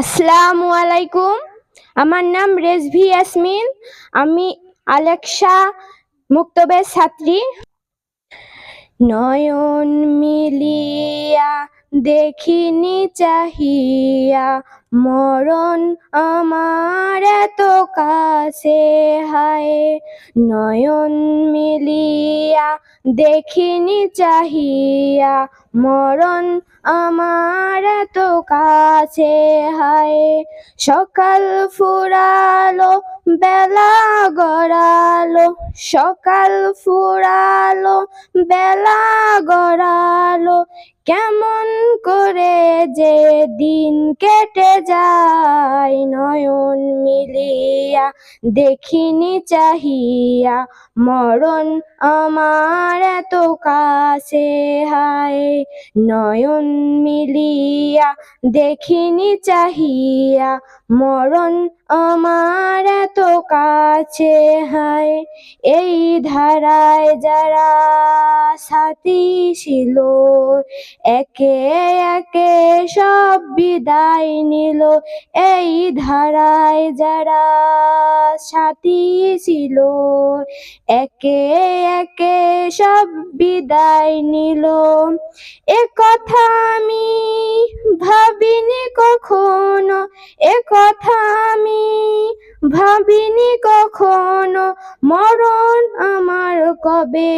আসসালামু আলাইকুম। আমার নাম রেজভি ইয়াসমিন। আমি আলেকশা মুক্তবের ছাত্রী। নয়ন মিলিয়া দেখিনি চাহিয়া মরণ আমার এত কাছে, হায়। নয়ন মিলিয়া দেখিনি চাহিয়া, মরণ আমার এত কাছে, হায়। সকাল ফুরালো, বেলা গড়ালো, সকাল ফুরালো, বেলা গড়ালো। কেমন করে যে দিন কেটে যায় নয়ন মিলিয়া, দেখিনি চাহিয়া, মরণ আমার এত কাছে, হায়। নয়ন মিলিয়া, দেখিনি চাহিয়া, মরণ আমার এত কাছে, হায়। এই ধারায় যারা সাথী ছিল। একে একে সব বিদায় নিল। এই ধারায় যারা সাথী ছিল, একে একে সব বিদায় নিল। এ কথা আমি ভাবিনি কখনো, এ কথা আমি ভাবিনি কখনো মরণ আমার কবে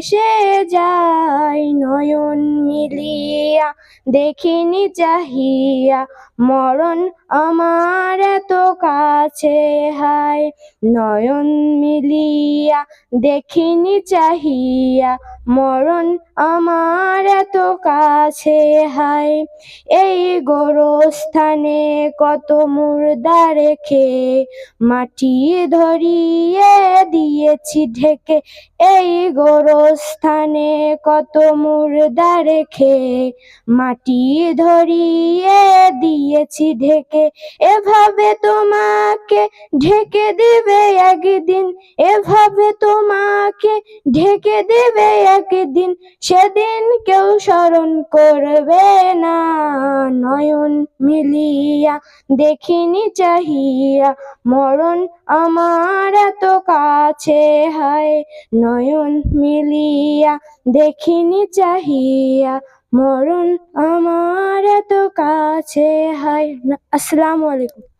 সে যায় নয়ন মিলিয়া। দেখিনি চাহিয়া, মরণ আমার এত কাছে হায়। নয়ন মিলিয়া দেখিনি চাহিয়া, মরণ আমার এত কাছে হায়। এই গোরস্থানে কত মুর্দা রেখে মাটি ধরিয়ে দিয়েছি ঢেকে, এই গোরস্থানে কত মুর্দা রেখে, মাটি ধরিয়ে দিয়েছি ঢেকে। এভাবে তোমাকে ঢেকে দেবে একদিন, এভাবে তোমাকে ঢেকে দেবে একদিন। সেদিন কেউ স্মরণ করবে না নয়ন। মিলিয়া, দেখিনি চাহিয়া, মরণ আমার এত কাছে হায়। নয়ন মিলিয়া, দেখিনি চাহিয়া, মরণ আমার এত কাছে হায়। আসসালামু আলাইকুম।